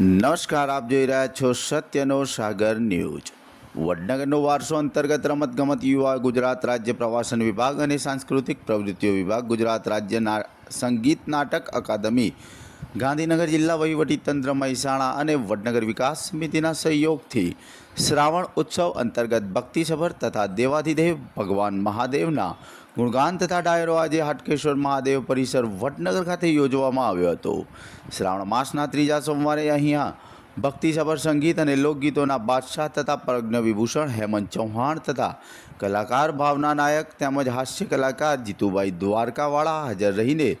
નમસ્કાર, આપ જોઈ રહ્યા છો સત્યનો સાગર ન્યૂઝ. વડનગરનો વારસો અંતર્ગત રમતગમત યુવા ગુજરાત રાજ્ય પ્રવાસન વિભાગ અને સાંસ્કૃતિક પ્રવૃત્તિઓ વિભાગ ગુજરાત રાજ્ય સંગીત નાટક અકાદમી, ગાંધીનગર જિલ્લા વહીવટીતંત્ર મહેસાણા અને વડનગર વિકાસ સમિતિના સહયોગથી શ્રાવણ ઉત્સવ અંતર્ગત ભક્તિસભર તથા દેવાધિદેવ ભગવાન મહાદેવના ગુણગાન તથા ડાયરો આજે હાટકેશ્વર મહાદેવ પરિસર વડનગર ખાતે યોજવામાં આવ્યો હતો. શ્રાવણ માસના ત્રીજા સોમવારે અહીંયા ભક્તિસભર સંગીત અને લોકગીતોના બાદશાહ તથા પ્રજ્ઞ વિભૂષણ હેમંત ચૌહાણ તથા કલાકાર ભાવના નાયક તેમજ હાસ્ય કલાકાર જીતુભાઈ દ્વારકાવાળા હાજર રહીને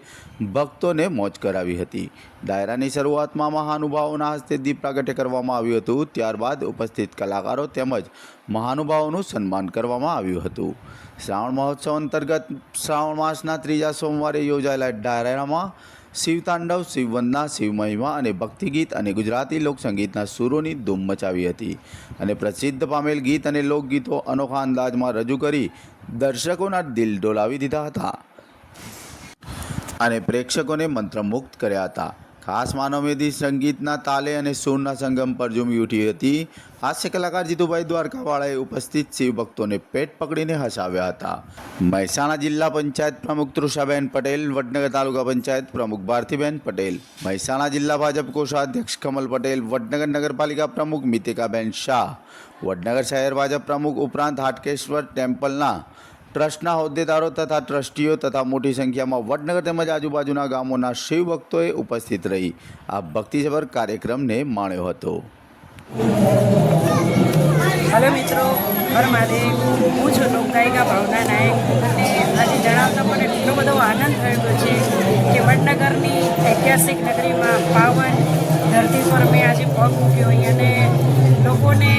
ભક્તોને મોજ કરાવી હતી. ડાયરાની શરૂઆતમાં મહાનુભાવોના હસ્તે દીપ પ્રાગટ્ય કરવામાં આવ્યું હતું. ત્યારબાદ ઉપસ્થિત કલાકારો તેમજ મહાનુભાવોનું સન્માન કરવામાં આવ્યું હતું. શ્રાવણ મહોત્સવ અંતર્ગત શ્રાવણ માસના ત્રીજા સોમવારે યોજાયેલા ડાયરામાં શિવતાંડવ શિવવંદના શિવમહિમા અને ભક્તિગીત અને ગુજરાતી લોકસંગીતના સૂરોની ધૂમ મચાવી હતી. અને પ્રસિદ્ધ પામેલ ગીત અને લોકગીતો અનોખા અંદાજમાં રજૂ કરી દર્શકોના દિલ ડોલાવી દીધા હતા. અને પ્રેક્ષકોને મંત્રમુગ્ધ કર્યા હતા. ખાસ માનવમેદી સંગીતના તાલે અને સૂરના સંગમ પર ઝૂમી ઉઠી હતી. હાસ્ય કલાકાર જીતુભાઈ દ્વારકાવાળાએ ઉપસ્થિત શિવભક્તોને પેટ પકડીને હસાવ્યા હતા. મહેસાણા જિલ્લા પંચાયત પ્રમુખ તૃષાબેન પટેલ, વડનગર તાલુકા પંચાયત પ્રમુખ ભારતીબેન પટેલ, મહેસાણા જિલ્લા ભાજપ કોષાધ્યક્ષ કમલ પટેલ, વડનગર નગરપાલિકા પ્રમુખ મિતિકાબેન શાહ, વડનગર શહેર ભાજપ પ્રમુખ ઉપરાંત હાટકેશ્વર ટેમ્પલના ટ્રસ્ટના હોદ્દેદારો તથા ટ્રસ્ટીઓ તથા મોટી સંખ્યામાં વડનગર તેમજ આજુબાજુના ગામોના શિવભક્તોએ ઉપસ્થિત રહી આ ભક્તિસભર કાર્યક્રમને માણ્યો હતો. હલો મિત્રો હર મહાદેવ હું છું લોકગાયિકા ભાવના નાયક અને આજે જણાવતા મને એટલો બધો આનંદ થયેલો છે કે વડનગરની ઐતિહાસિક નગરીમાં પાવન ધરતી પર મેં આજે પગ મૂક્યો અને લોકોને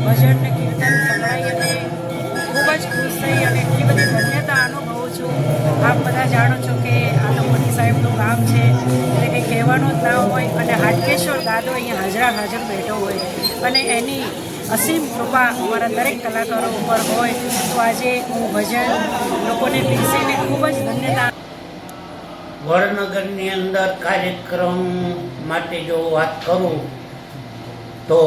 ભજન કીર્તન થઈ અને એટલી બધી ધન્યતા અનુભવું છું. આપ બધા જાણો છો કે આ તો મોદી સાહેબનું ગામ છે. એટલે કંઈ કહેવાનું જ ના હોય અને હાટકેશ્વર દાદો અહીંયા હાજરા હાજર બેઠો હોય. અને એની અસીમ કૃપા અમારા દરેક કલાકારો ઉપર હોય તો આજે હું ભજન લોકોને પીસીને ખૂબ જ ધન્યતા વડનગરની અંદર કાર્યક્રમ માટે જો વાત કરું તો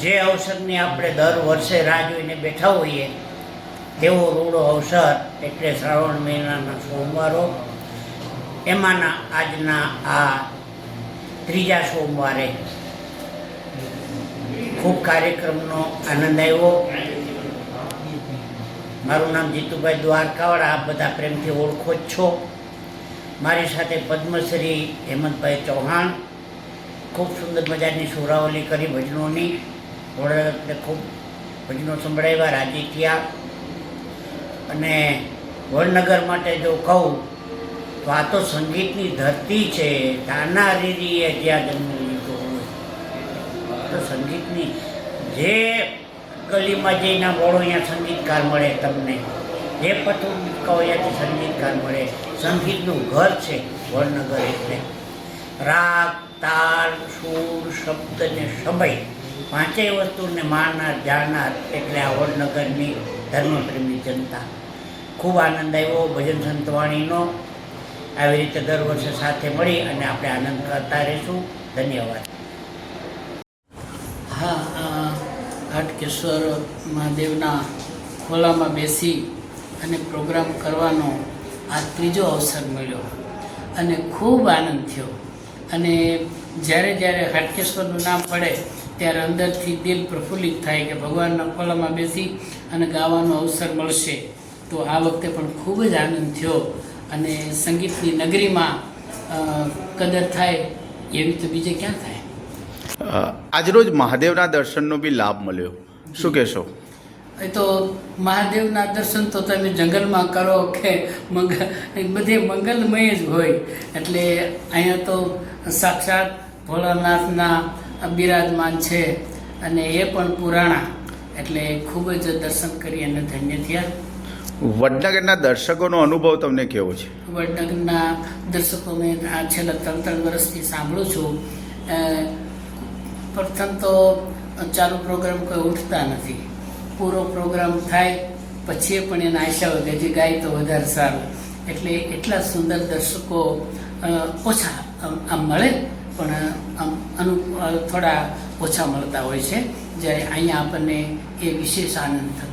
જે અવસરની આપણે દર વર્ષે રાહ જોઈને બેઠા હોઈએ, તેવો રૂડો અવસર એટલે શ્રાવણ મહિનાના સોમવારો, એમાંના આજના આ ત્રીજા સોમવારે ખૂબ કાર્યક્રમનો આનંદ આવ્યો. મારું નામ જીતુભાઈ દ્વારકાવાળા, આપ બધા પ્રેમથી ઓળખો જ છો. મારી સાથે પદ્મશ્રી હેમંતભાઈ ચૌહાણ, ખૂબ સુંદર મજાની સુરાવલી કરી ભજનોની. વડે ખૂબ ભજનો સંભળાવ્યા, રાજી થયા. અને વડનગર માટે જો કહું, તો આ તો સંગીતની ધરતી છે. તાના રીરીએ જ્યાં જન્મ લીધો હોય. તો સંગીતની જે ગલીમાં જઈને બોળો અહીંયા સંગીતકાર મળે તમને, જે પથું કહો ત્યાંથી સંગીતકાર મળે, સંગીતનું ઘર છે વડનગર એટલે. રાગ, તાલ, સૂર, શબ્દ ને સમય પાંચેય વસ્તુને માણનાર જાણનાર એટલે આ વડનગરની ધર્મપ્રેમી જનતા. ખૂબ આનંદ આવ્યો ભજન સંતવાણીનો. આવી રીતે દર વર્ષે સાથે મળી અને આપણે આનંદ કરતા રહીશું. ધન્યવાદ. હા હાટકેશ્વર મહાદેવના ખોલામાં બેસી અને પ્રોગ્રામ કરવાનો આ ત્રીજો અવસર મળ્યો અને ખૂબ આનંદ થયો. અને જ્યારે જ્યારે હાટકેશ્વરનું નામ પડે ત્યારે અંદરથી દિલ પ્રફુલ્લિત થાય કે ભગવાનના ખોલામાં બેસી અને ગાવાનો અવસર મળશે. તો આ વખતે પણ ખૂબ જ આનંદ થયો અને સંગીતની નગરીમાં કદર થાય એવી તો બીજે ક્યાં થાય? આજરોજ મહાદેવના દર્શનનો બી લાભ મળ્યો. શું કહેશો? એ તો મહાદેવના દર્શન તો તમે જંગલમાં કરો કે મંગલ બધે મંગલમય જ હોય. એટલે અહીંયા તો સાક્ષાત ભોળાનાથના બિરાજમાન છે અને એ પણ પુરાણા. એટલે ખૂબ જ દર્શન કરી અને ધન્ય થયા. વડનગરના દર્શકોનો અનુભવ તમને કેવો છે? વડનગરના દર્શકો મેં આ છેલ્લા ત્રણ ત્રણ વર્ષથી સાંભળું છું. પ્રથમ તો ચાલુ પ્રોગ્રામ કોઈ ઉઠતા નથી. પૂરો પ્રોગ્રામ થાય પછી પણ એને આશા હોય જે ગાય તો વધારે સારું. એટલે એટલા સુંદર દર્શકો ઓછા આમ મળે પણ આમ અનુ થોડા ઓછા મળતા હોય છે. જ્યારે અહીંયા આપણને એ વિશેષ આનંદ થતો